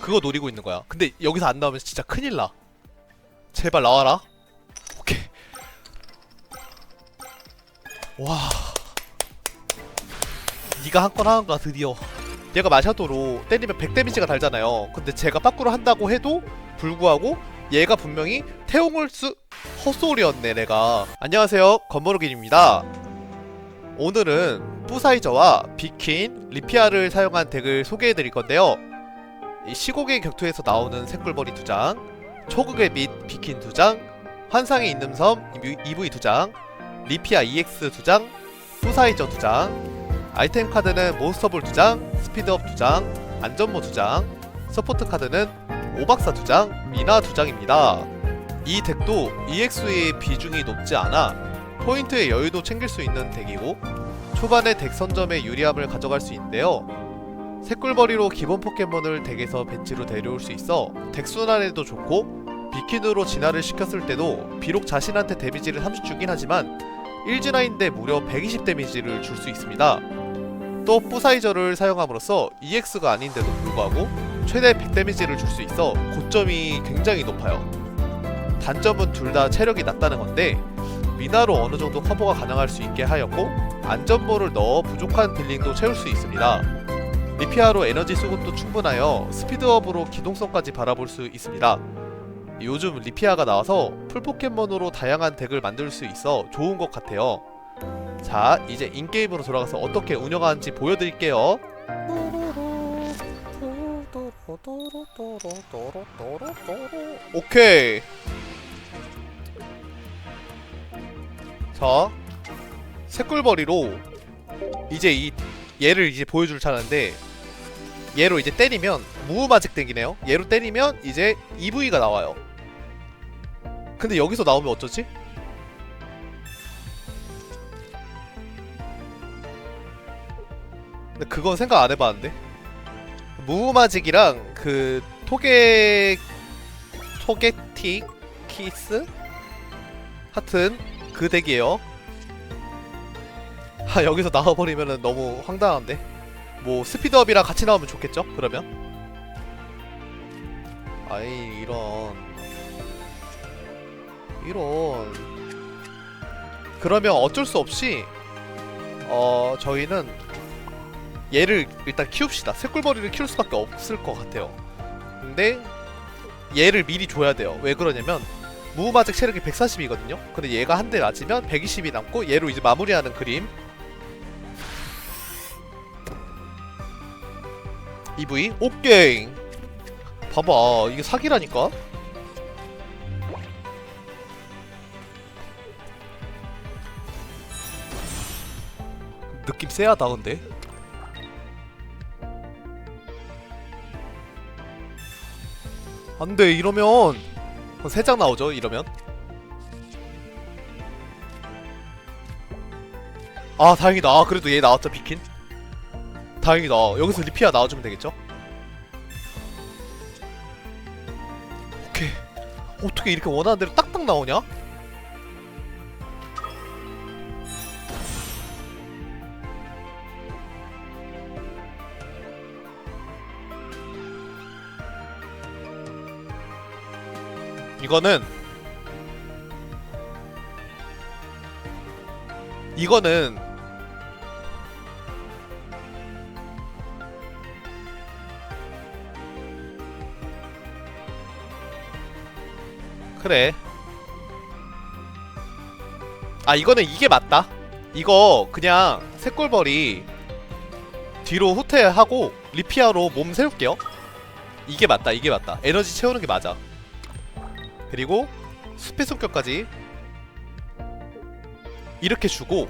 그거 노리고 있는 거야. 근데 여기서 안 나오면 진짜 큰일 나. 제발 나와라. 오케이. 와. 네가 한 건 하는 거야 드디어. 얘가 마샤도로 때리면 100 데미지가 달잖아요. 근데 제가 빠꾸로 한다고 해도 불구하고 얘가 분명히 태용을 수 헛소리였네 내가. 안녕하세요 건모르긴입니다. 오늘은 뿌사이저와 비킨, 리피아를 사용한 덱을 소개해드릴 건데요. 이 시곡의 격투에서 나오는 색불벌이 두 장, 초극의 빛 비킨 두 장, 환상의 인름섬 EV 두 장, 리피아 EX 두 장, 뿌사이저 두 장, 아이템 카드는 몬스터볼 두 장, 스피드업 두 장, 안전모 두 장, 서포트 카드는 오박사 두 장, 미나 두 장입니다. 이 덱도 EX의 비중이 높지 않아 포인트의 여유도 챙길 수 있는 덱이고 초반에 덱 선점에 유리함을 가져갈 수 있는데요. 새꿀벌이로 기본 포켓몬을 덱에서 벤치로 데려올 수 있어 덱 순환에도 좋고 비킨으로 진화를 시켰을 때도 비록 자신한테 데미지를 30 주긴 하지만 1진화인데 무려 120 데미지를 줄 수 있습니다. 또 뿌사이저를 사용함으로써 EX가 아닌데도 불구하고 최대 100 데미지를 줄 수 있어 고점이 굉장히 높아요. 단점은 둘 다 체력이 낮다는 건데 미나로 어느 정도 커버가 가능할 수 있게 하였고 안전모를 넣어 부족한 딜링도 채울 수 있습니다. 리피아로 에너지 수급도 충분하여 스피드업으로 기동성까지 바라볼 수 있습니다. 요즘 리피아가 나와서 풀포켓몬으로 다양한 덱을 만들 수 있어 좋은 것 같아요. 자, 이제 인게임으로 돌아가서 어떻게 운영하는지 보여드릴게요. 오케이. 자, 새꿀벌이로 이제 이 얘를 이제 보여줄 차례인데 얘로 이제 때리면 무마직 땡기네요. 얘로 때리면 이제 EV가 나와요. 근데 여기서 나오면 어쩌지? 근데 그건 생각 안 해봤는데 무마직이랑 그 토게 토게틱 키스 하여튼 그 덱이에요. 아 여기서 나와버리면은 너무 황당한데 뭐 스피드업이랑 같이 나오면 좋겠죠? 그러면? 아이 이런. 이런. 그러면 어쩔 수 없이 어 저희는 얘를 일단 키웁시다. 새꿀벌이를 키울 수밖에 없을 것 같아요. 근데 얘를 미리 줘야 돼요. 왜 그러냐면 무마직 체력이 140이거든요? 근데 얘가 한대 맞으면 120이 남고 얘로 이제 마무리하는 그림 EV 오케이. 봐봐 이게 사기라니까? 느낌 쎄하다 근데? 안돼 이러면. 세장 나오죠 이러면? 아 다행이다. 아, 그래도 얘 나왔죠 비킨 다행이다. 여기서 리피아 나와주면 되겠죠? 오케이. 어떻게 이렇게 원하는 대로 딱딱 나오냐? 이거는 이거는 그래. 아 이거는 이게 맞다. 이거 그냥 새꿀벌이 뒤로 후퇴하고 리피아로 몸 세울게요. 이게 맞다 이게 맞다. 에너지 채우는 게 맞아. 그리고 숲의 성격까지 이렇게 주고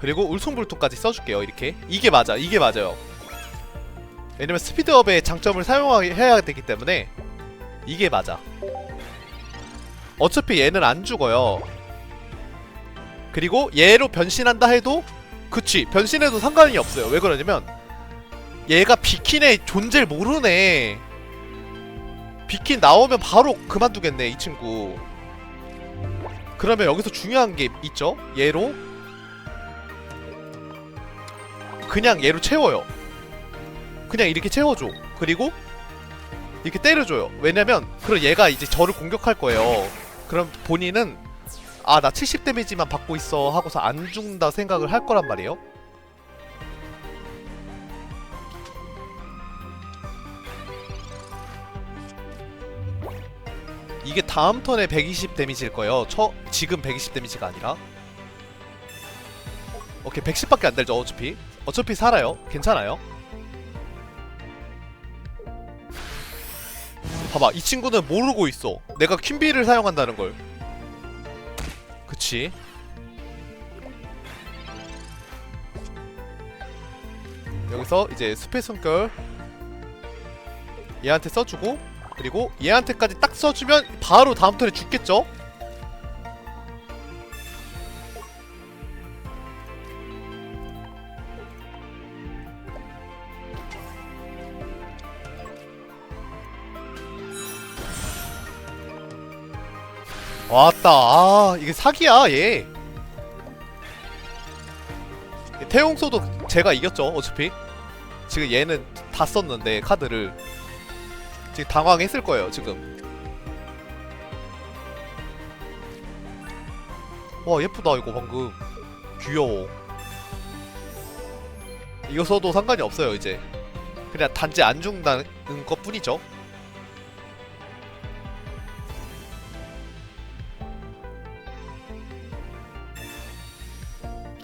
그리고 울퉁불퉁까지 써줄게요 이렇게. 이게 맞아 이게 맞아요. 왜냐면 스피드업의 장점을 사용해야 되기 때문에 이게 맞아 어차피 얘는 안 죽어요. 그리고 얘로 변신한다 해도 그치 변신해도 상관이 없어요. 왜 그러냐면 얘가 비킨의 존재를 모르네. 비킨 나오면 바로 그만두겠네 이 친구. 그러면 여기서 중요한 게 있죠? 얘로? 그냥 얘로 채워요. 그냥 이렇게 채워줘. 그리고 이렇게 때려줘요. 왜냐면 그럼 얘가 이제 저를 공격할 거예요. 그럼 본인은 아 나 70 데미지만 받고 있어 하고서 안 죽는다 생각을 할 거란 말이에요. 이게 다음 턴에 120 데미지일 거예요. 처, 지금 120 데미지가 아니라. 오케이 110밖에 안 되죠 어차피. 어차피 살아요. 괜찮아요. 봐봐 이 친구는 모르고 있어. 내가 퀸비를 사용한다는 걸. 그치. 여기서 이제 숲의 숨결 얘한테 써주고 그리고 얘한테까지 딱 써주면 바로 다음 턴에 죽겠죠? 왔다. 아 이게 사기야 얘. 태용소도 제가 이겼죠 어차피. 지금 얘는 다 썼는데 카드를 지금 당황했을 거예요 지금. 와 예쁘다 이거 방금. 귀여워. 이거 써도 상관이 없어요 이제. 그냥 단지 안 죽는다는 것 뿐이죠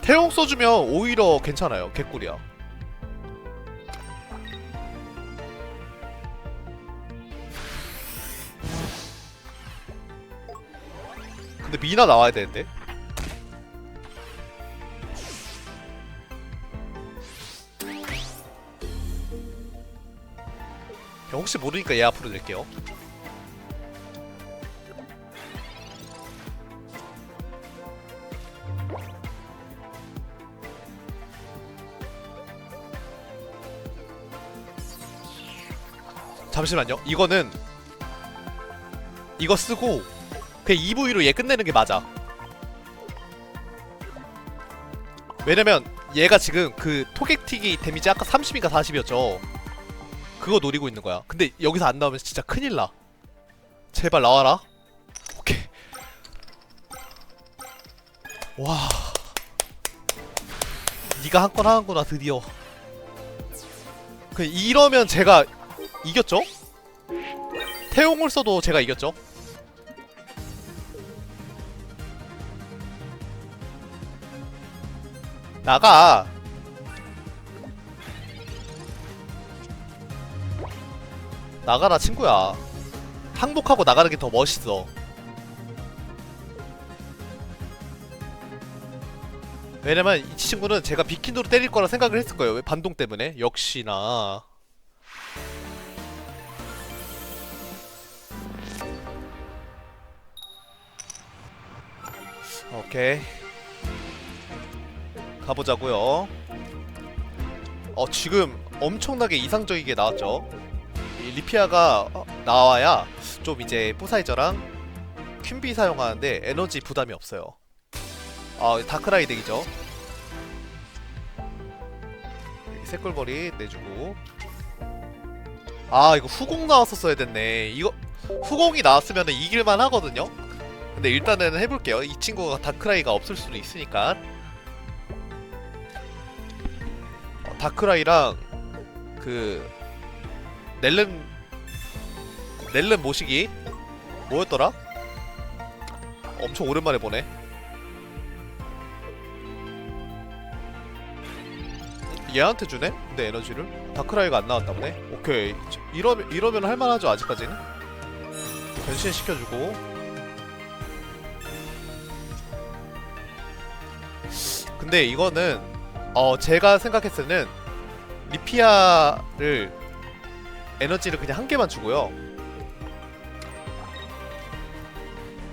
태용 써주면 오히려 괜찮아요 개꿀이야. 근데 미나 나와야 되는데? 혹시 모르니까 얘 앞으로 낼게요 잠시만요. 이거는 이거 쓰고 그냥 EV로 얘 끝내는 게 맞아. 왜냐면 얘가 지금 그 토객튀기 데미지 아까 30인가 40이었죠. 그거 노리고 있는 거야. 근데 여기서 안 나오면 진짜 큰일 나. 제발 나와라. 오케이. 와. 니가 한 건 하는구나 드디어. 그 이러면 제가 이겼죠? 태용을 써도 제가 이겼죠? 나가. 나가라 친구야. 항복하고 나가는 게 더 멋있어. 왜냐면 이 친구는 제가 비킨도로 때릴 거라 생각을 했을 거예요. 왜 반동 때문에? 역시나 오케이 가보자고요. 어 지금 엄청나게 이상적이게 나왔죠. 이 리피아가 어, 나와야 좀 이제 포사이저랑 퀸비 사용하는데 에너지 부담이 없어요. 아 다크라이 덱이죠. 여기 새꿀벌이 내주고. 아 이거 후공 나왔었어야 됐네. 이거 후공이 나왔으면 이길만 하거든요 근데 일단은 해볼게요 이 친구가 다크라이가 없을 수도 있으니까 어, 다크라이랑 그 넬름 넬름 모시기 뭐였더라? 엄청 오랜만에 보네 얘한테 주네? 근데 에너지를? 다크라이가 안 나왔나 보네? 오케이 이러면, 이러면 할만하죠 아직까지는 변신 시켜주고 근데 이거는 어 제가 생각했을 때는 리피아를 에너지를 그냥 한 개만 주고요.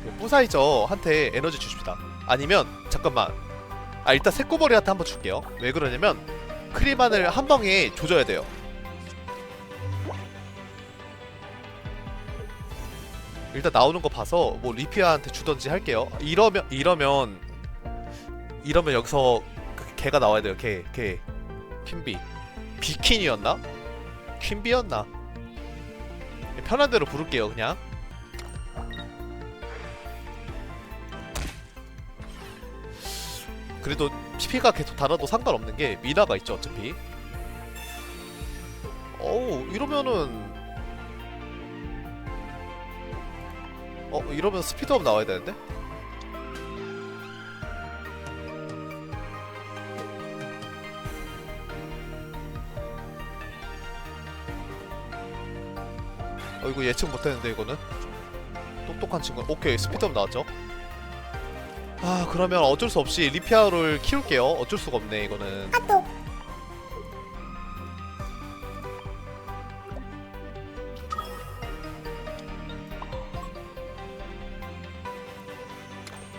그 뿌사이저한테 에너지 주십시다. 아니면 잠깐만. 아 일단 새꼬머리한테 한번 줄게요. 왜 그러냐면 크리만을 한 방에 조져야 돼요. 일단 나오는 거 봐서 뭐 리피아한테 주던지 할게요. 이러면 이러면 이러면 여기서 그 개가 나와야 돼요 개 개. 퀸비 비킨이었나? 퀸비였나? 편한 대로 부를게요 그냥 그래도 PP가 계속 달아도 상관없는 게 미나가 있죠 어차피 어우 이러면은 어 이러면 스피드업 나와야 되는데? 어 이거 예측 못했는데 이거는? 똑똑한 친구 오케이 스피드업 나왔죠? 아 그러면 어쩔 수 없이 리피아를 키울게요. 어쩔 수가 없네 이거는.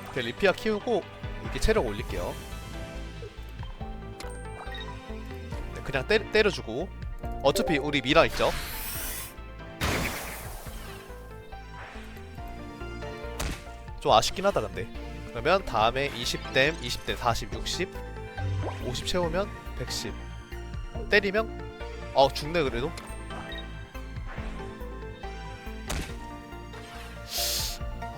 오케이 리피아 키우고 이렇게 체력 올릴게요. 네, 그냥 때, 때려주고. 어차피 우리 미라 있죠 좀 아쉽긴 하다 근데. 그러면 다음에 20댐 20댐 40 60 50 채우면 110 때리면? 어 죽네 그래도?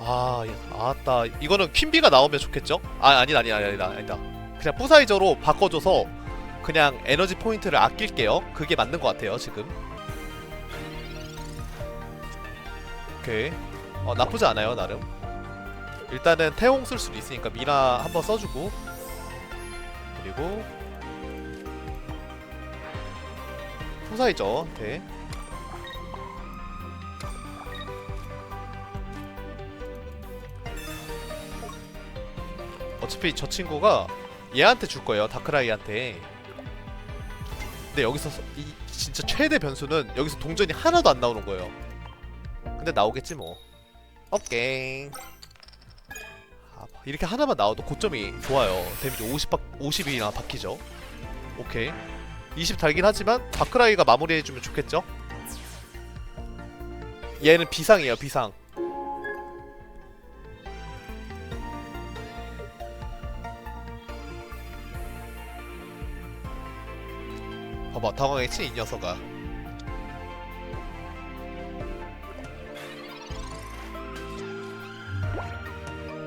아, 예, 아따. 이거는 퀸비가 나오면 좋겠죠? 아 아니다 아니다 아니다 아니다 그냥 부사이저로 바꿔줘서 그냥 에너지 포인트를 아낄게요. 그게 맞는 것 같아요 지금. 오케이. 어 나쁘지 않아요 나름 일단은 태홍 쓸 수도 있으니까 미나 한번 써주고. 그리고 부사이저 네. 어차피 저 친구가 얘한테 줄 거예요 다크라이한테. 근데 여기서 서- 이 진짜 최대 변수는 여기서 동전이 하나도 안 나오는 거예요. 근데 나오겠지 뭐. 오케이. 아, 이렇게 하나만 나와도 고점이 좋아요. 데미지 50 바, 50이나 박히죠. 오케이. 20 달긴 하지만 다크라이가 마무리해주면 좋겠죠? 얘는 비상이에요 비상. 봐봐 당황했지 이 녀석아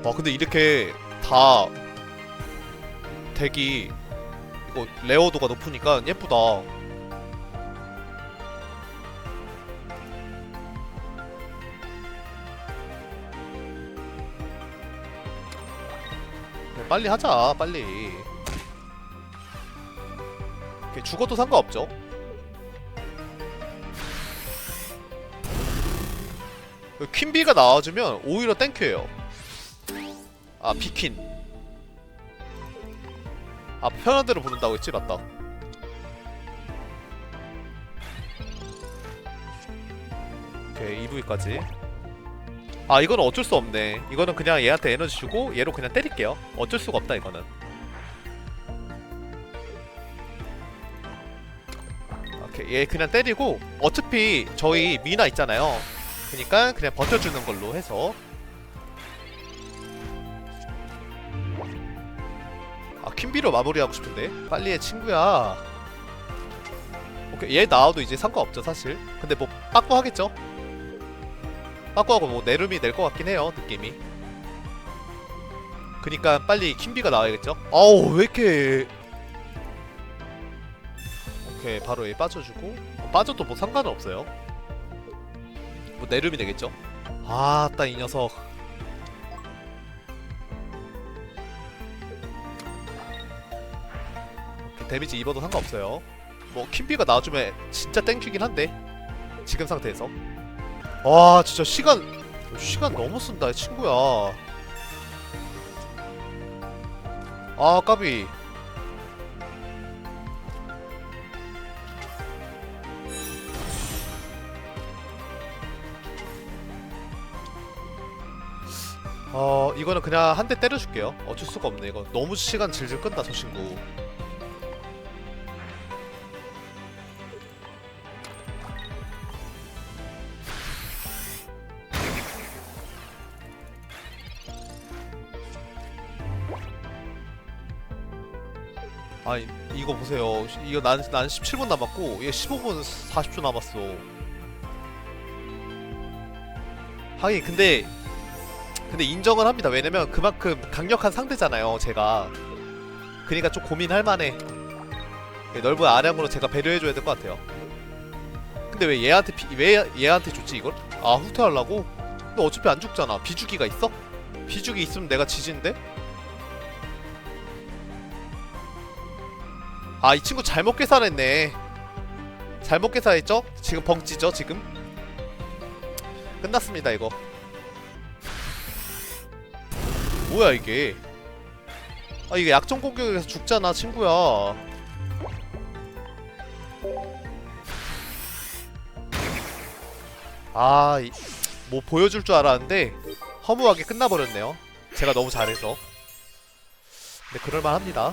와 근데 이렇게 다 덱이 이거 레어도가 높으니까 예쁘다. 그래, 빨리 하자 빨리. 이렇게 죽어도 상관없죠? 그 퀸비가 나와주면 오히려 땡큐예요 아 비킨. 아 편한 대로 부른다고 했지 맞다. 오케이 EV까지. 아 이거는 어쩔 수 없네. 이거는 그냥 얘한테 에너지 주고 얘로 그냥 때릴게요. 어쩔 수가 없다 이거는. 오케이 얘 그냥 때리고 어차피 저희 미나 있잖아요. 그니까 그냥 버텨주는 걸로 해서 아 퀸비로 마무리하고 싶은데? 빨리 해 친구야. 오케이 얘 나와도 이제 상관없죠 사실. 근데 뭐 빠꾸 하겠죠? 빠꾸하고 뭐 내름이 낼 것 같긴 해요 느낌이. 그니까 빨리 퀸비가 나와야겠죠? 어우 왜 이렇게 오케이 바로 얘 빠져주고. 어, 빠져도 뭐 상관은 없어요. 뭐 내름이 되겠죠? 아따 이 녀석 데미지 입어도 상관없어요. 뭐 퀸비가 나와주면 진짜 땡큐긴 한데 지금 상태에서. 와 진짜 시간 시간 너무 쓴다 이 친구야. 아 까비. 어 이거는 그냥 한 대 때려줄게요. 어쩔 수가 없네 이거. 너무 시간 질질 끈다 저 친구 이거 보세요 이거 난, 난 17분 남았고 얘 15분 40초 남았어 하긴 근데 근데 인정은 합니다. 왜냐면 그만큼 강력한 상대잖아요. 제가 그러니까 좀 고민할 만해. 예, 넓은 아량으로 제가 배려해줘야 될 것 같아요. 근데 왜 얘한테 피, 왜 얘한테 줬지 이걸? 아 후퇴하려고? 근데 어차피 안 죽잖아. 비주기가 있어? 비주기 있으면 내가 지진데? 아 이 친구 잘못 계산했네. 잘못 계산했죠? 지금 벙찌죠 지금? 끝났습니다 이거. 뭐야 이게? 아 이게 약점 공격에서 죽잖아 친구야. 아, 이- 뭐 보여줄 줄 알았는데 허무하게 끝나버렸네요. 제가 너무 잘해서. 근데 그럴만합니다.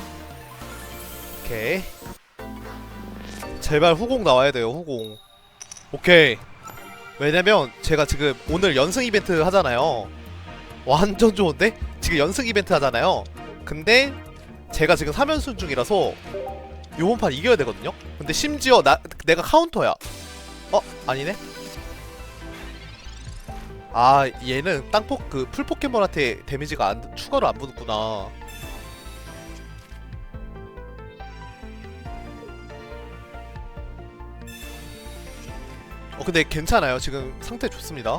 오케이. 제발 후공 나와야 돼요. 후공. 오케이. 왜냐면 제가 지금 오늘 연승 이벤트 하잖아요. 완전 좋은데? 지금 연승 이벤트 하잖아요. 근데 제가 지금 3연승 중이라서 요번 판 이겨야 되거든요. 근데 심지어 나 내가 카운터야. 어 아니네. 아 얘는 땅포 그풀 포켓몬한테 데미지가 안 추가로 안 붙구나. 어 근데 괜찮아요. 지금 상태 좋습니다.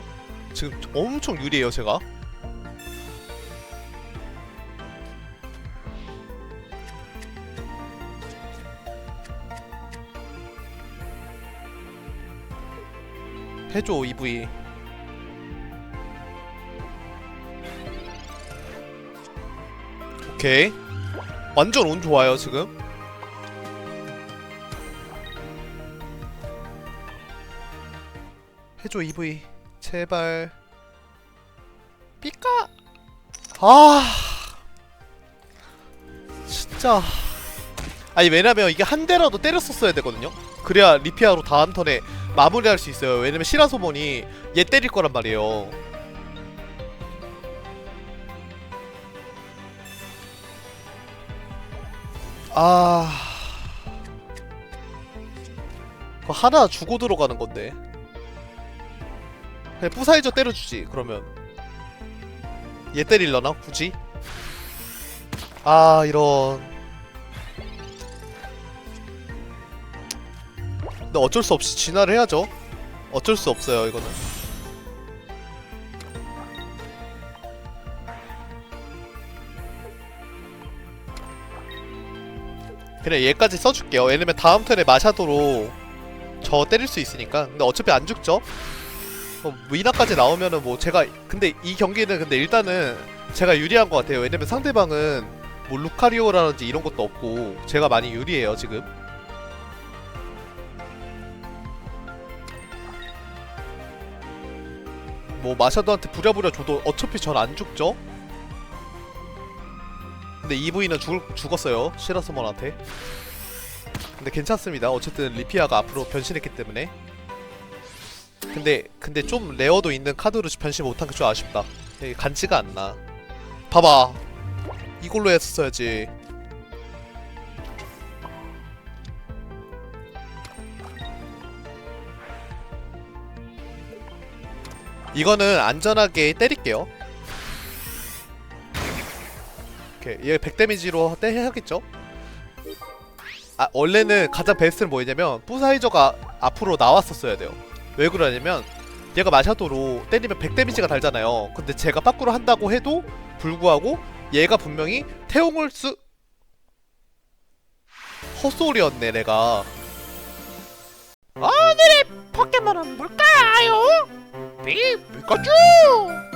지금 엄청 유리해요 제가. 해줘 EV. 오케이. 완전 운 좋아요 지금. 해줘 EV 제발. 삐까. 아. 진짜. 아니 왜냐면 이게 한 대라도 때렸었어야 되거든요. 그래야 리피아로 다음 턴에 마무리할 수 있어요. 왜냐면 시라소몬이 얘 때릴 거란 말이에요. 아. 그거 하나 주고 들어가는 건데. 그냥 부사이저 때려주지, 그러면. 얘 때릴려나? 굳이? 아, 이런. 근데 어쩔 수 없이 진화를 해야죠. 어쩔 수 없어요, 이거는. 그냥 얘까지 써줄게요. 왜냐면 다음 턴에 마샤도로 저 때릴 수 있으니까. 근데 어차피 안 죽죠? 어, 위나까지 나오면은 뭐 제가 근데 이 경기는 근데 일단은 제가 유리한 것 같아요. 왜냐면 상대방은 뭐 루카리오라든지 이런 것도 없고 제가 많이 유리해요 지금. 뭐 마샤도한테 부랴부랴 줘도 어차피 전 안 죽죠? 근데 EV는 죽, 죽었어요 시라스몬한테 근데 괜찮습니다 어쨌든 리피아가 앞으로 변신했기 때문에 근데 근데 좀 레어도 있는 카드로 변신 못한 게 좀 아쉽다. 이게 간지가 안나. 봐봐. 이걸로 했었어야지. 이거는 안전하게 때릴게요. 오케이. 얘 100 데미지로 때 해야겠죠? 아 원래는 가장 베스트는 뭐냐면 부사이저가 앞으로 나왔었어야 돼요 왜 그러냐면 얘가 마샤도로 때리면 100 데미지가 달잖아요 근데 제가 밖으로 한다고 해도 불구하고 얘가 분명히 태용을 수 헛소리였네 내가 오늘의 포켓몬은 뭘까요? 비, 피카츄!